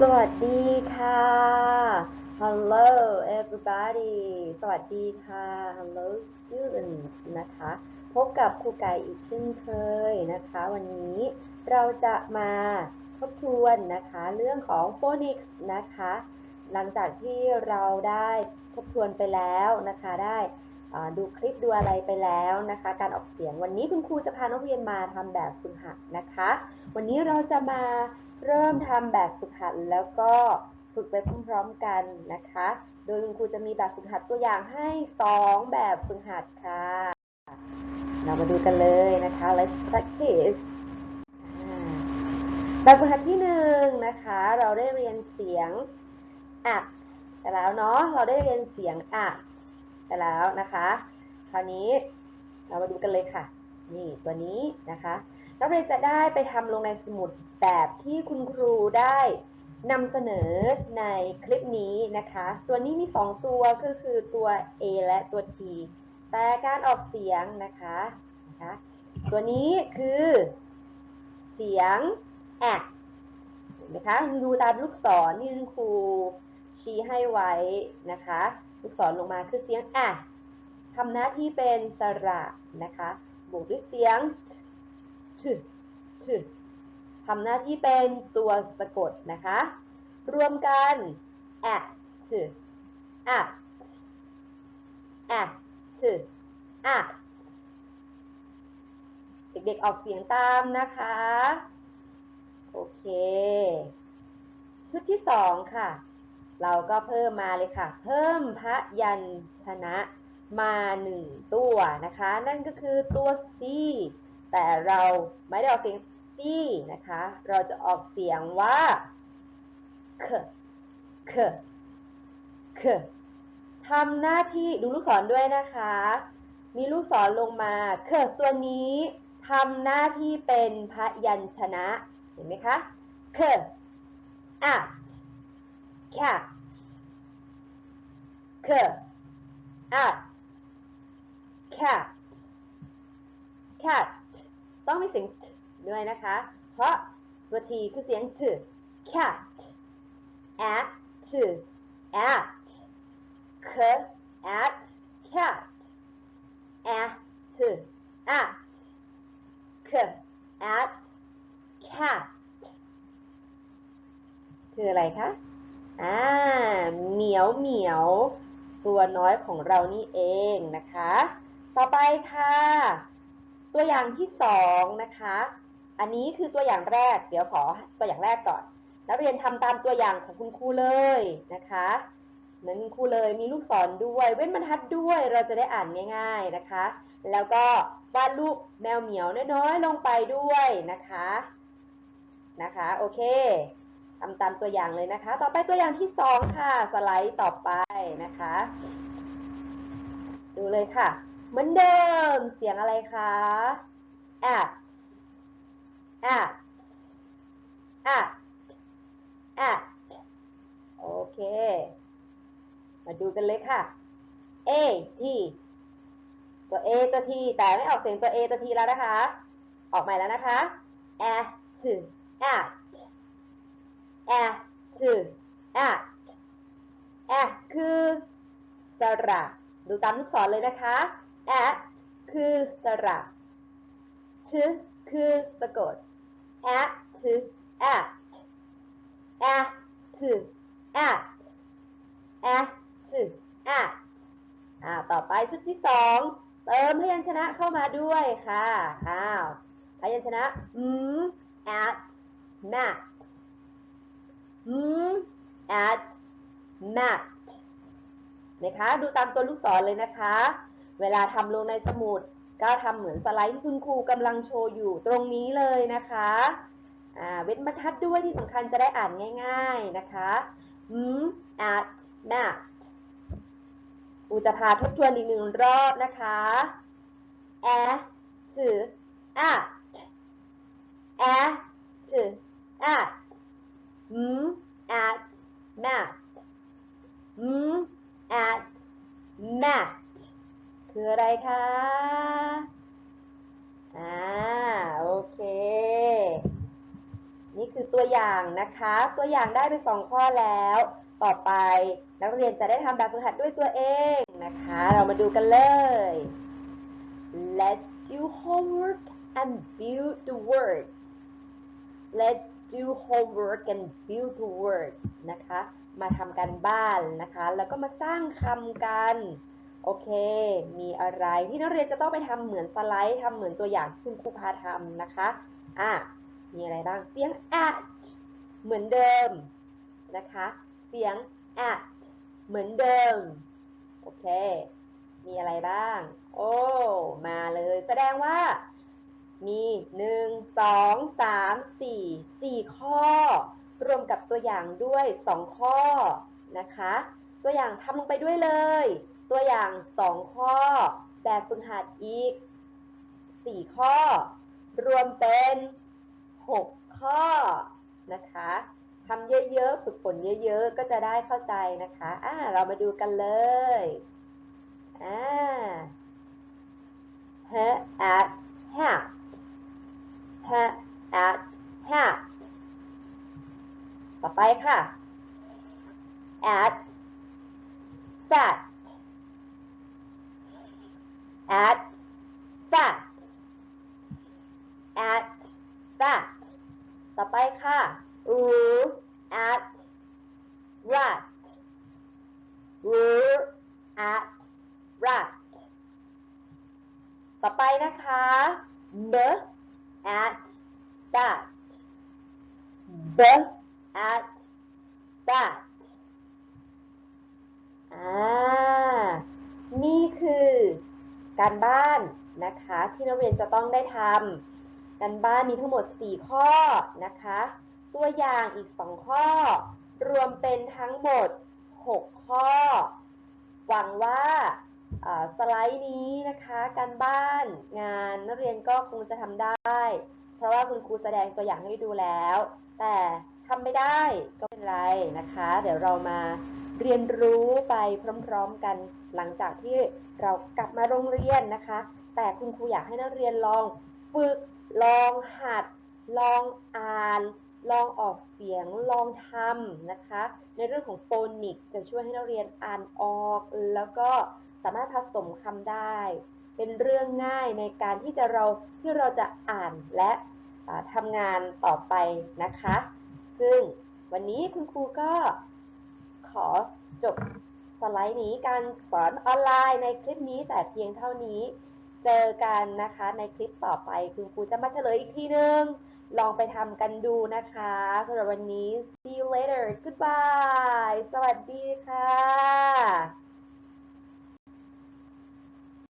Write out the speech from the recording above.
สวัสดีค่ะ Hello everybody สวัสดีค่ะ Hello students นะคะ พบกับครูไก่อีกเช่นเคยนะคะ วันนี้เราจะมาทบทวนนะคะเรื่องของ phonics นะคะ หลังจากที่เราได้ทบทวนไปแล้วนะคะ ได้ดูคลิปดูอะไรไปแล้วนะคะ การออกเสียงวันนี้คุณครูจะพานักเรียนมาทำแบบฝึกหัดนะคะ วันนี้เราจะมา เริ่มทำแบบฝึกหัดแล้วก็ฝึกไปพร้อมๆกันนะคะ โดยคุณครูจะมีแบบฝึกหัดตัวอย่างให้ 2 แบบฝึกหัดค่ะ เรามาดูกันเลยนะคะ let's practice แบบฝึกหัดที่หนึ่งนะคะ เราได้เรียนเสียง at ไปแล้วเนาะ เราได้เรียนเสียง at ไปแล้วนะคะ คราวนี้เรามาดูกันเลยค่ะ นี่ตัวนี้นะคะ นักเรียนจะได้ไปทำลงในสมุดแบบที่คุณครูได้นำเสนอในคลิปนี้นะคะ ตัวนี้มี 2 ตัวก็คือตัว A และตัว T แต่การออกเสียงนะคะนะคะ ตัวนี้คือ เสียง at เห็นไหมคะดูตามลูกศรที่คุณครูชี้ให้ไว้นะคะ ลูกศรลงมาคือเสียง at ทำหน้าที่เป็นสระนะคะ บวกด้วยเสียง t ถทำหน้าที่เป็นตัวสะกดนะคะ รวมกัน at at at at เด็กๆออกเสียงตามนะคะ โอเค ชุดที่สองค่ะ เราก็เพิ่มมาเลยค่ะ เพิ่มพระยัญชนะมาหนึ่งตัวนะคะ นั่นก็คือตัว C แต่เราไม่ได้ออกเสียง C นะคะ เราจะออกเสียงว่า k k k ทำหน้าที่ดูลูกศรด้วยนะคะ มีลูกศรลงมา k ตัวนี้ทำหน้าที่เป็นพยัญชนะ เห็นไหมคะ k at cat k at cat cat ต้องมีเสียง t ด้วยนะคะ เพราะตัว t คือเสียง t cat at at k at cat at at k at cat คืออะไรคะ อ่า เหมียวเหมียว ตัวน้อยของเรานี่เองนะคะ ต่อไปค่ะ ตัวอย่างที่สองนะคะ อันนี้คือตัวอย่างแรก เดี๋ยวขอตัวอย่างแรกก่อน นักเรียนทำตามตัวอย่างของคุณครูเลยนะคะ เหมือนคุณครูเลยมีลูกศรด้วย เว้นบรรทัดด้วย เราจะได้อ่านง่าย ๆนะคะ แล้วก็วาดรูปแมวเหมียวน้อยๆลงไปด้วยนะคะ นะคะ โอเคทำตามตัวอย่างเลยนะคะ ต่อไปตัวอย่างที่สองค่ะ สไลด์ต่อไปนะคะ ดูเลยค่ะ เหมือนเดิม เสียงอะไรคะ at at at at โอเค มาดูกันเลยค่ะ a t ตัว a ตัว t แต่ไม่ออกเสียงตัว a ตัว t แล้วนะคะ ออกใหม่แล้วนะคะ at at at at at คือสระ ดูตามลูกศรเลยนะคะ at คือสระ t คือสะกด at at at at at at อ่า ต่อไปชุดที่สองเติมพยัญชนะเข้ามาด้วยค่ะอ้าวพยัญชนะ m at mat m at mat นะคะ ดูตามตัวลูกศรเลยนะคะ เวลาทำลงในสมุด ก็ทำเหมือนสไลด์ที่คุณครูกำลังโชว์อยู่ตรงนี้เลยนะคะอ่าเว้นบรรทัดด้วยที่สำคัญจะได้อ่านง่าย ๆนะคะ m at mat ครูจะพาทบทวนอีกหนึ่งรอบนะคะ at at at at m at mat m at mat คืออะไรคะอ่าโอเค นี่คือตัวอย่างนะคะ ตัวอย่างได้ไปสองข้อแล้ว ต่อไปนักเรียนจะได้ทำแบบฝึกหัดด้วยตัวเองนะคะ เรามาดูกันเลย Let's do homework and build the words Let's do homework and build the words นะคะ มาทำกันบ้านนะคะ แล้วก็มาสร้างคำกัน โอเค มีอะไรที่นักเรียนจะต้องไปทำเหมือนสไลด์ทำเหมือนตัวอย่างที่คุณครูพาทำนะคะ อะ มีอะไรบ้าง เสียง at เหมือนเดิมนะคะ เสียง at เหมือนเดิม โอเค มีอะไรบ้าง โอ้ มาเลย แสดงว่า มีหนึ่งสองสามสี่สี่ข้อ รวมกับตัวอย่างด้วยสองข้อนะคะ ตัวอย่างทำลงไปด้วยเลย ตัวอย่างสองข้อ แบบฝึกหัดอีกสี่ข้อ รวมเป็นหกข้อนะคะทำเยอะๆ ฝึกฝนเยอะๆ ก็จะได้เข้าใจนะคะ อ่า เรามาดูกันเลย อ่า her at hat her at hat ต่อไปค่ะ at fat at fat at fat ต่อไปค่ะ u at rat u at rat ต่อไปนะคะ m at bat b at bat อ่า นี่ การบ้านนะคะ ที่นักเรียนจะต้องได้ทำการบ้านมีทั้งหมด 4 ข้อนะคะ ตัวอย่างอีก 2 ข้อ รวมเป็นทั้งหมด 6 ข้อ หวังว่าสไลด์นี้นะคะการบ้านงานนักเรียนก็คงจะทำได้ เพราะว่าคุณครูแสดงตัวอย่างให้ดูแล้ว แต่ทำไม่ได้ก็ไม่เป็นไรนะคะ เดี๋ยวเรามาเรียนรู้ไปพร้อมๆกัน หลังจากที่เรากลับมาโรงเรียนนะคะ แต่คุณครูอยากให้นักเรียนลองฝึก ลองหัด ลองอ่าน ลองออกเสียง ลองทำนะคะ ในเรื่องของโฟนิกจะช่วยให้นักเรียนอ่านออก แล้วก็สามารถผสมคำได้ เป็นเรื่องง่ายในการที่จะเราที่เราจะอ่านและทำงานต่อไปนะคะ ซึ่งวันนี้คุณครูก็ขอจบ สไลด์นี้การสอนออนไลน์ในคลิปนี้แต่เพียงเท่านี้ เจอกันนะคะในคลิปต่อไปคุณครูจะมาเฉลยอีกทีนึง ลองไปทำกันดูนะคะสำหรับวันนี้ see you later goodbye สวัสดีค่ะ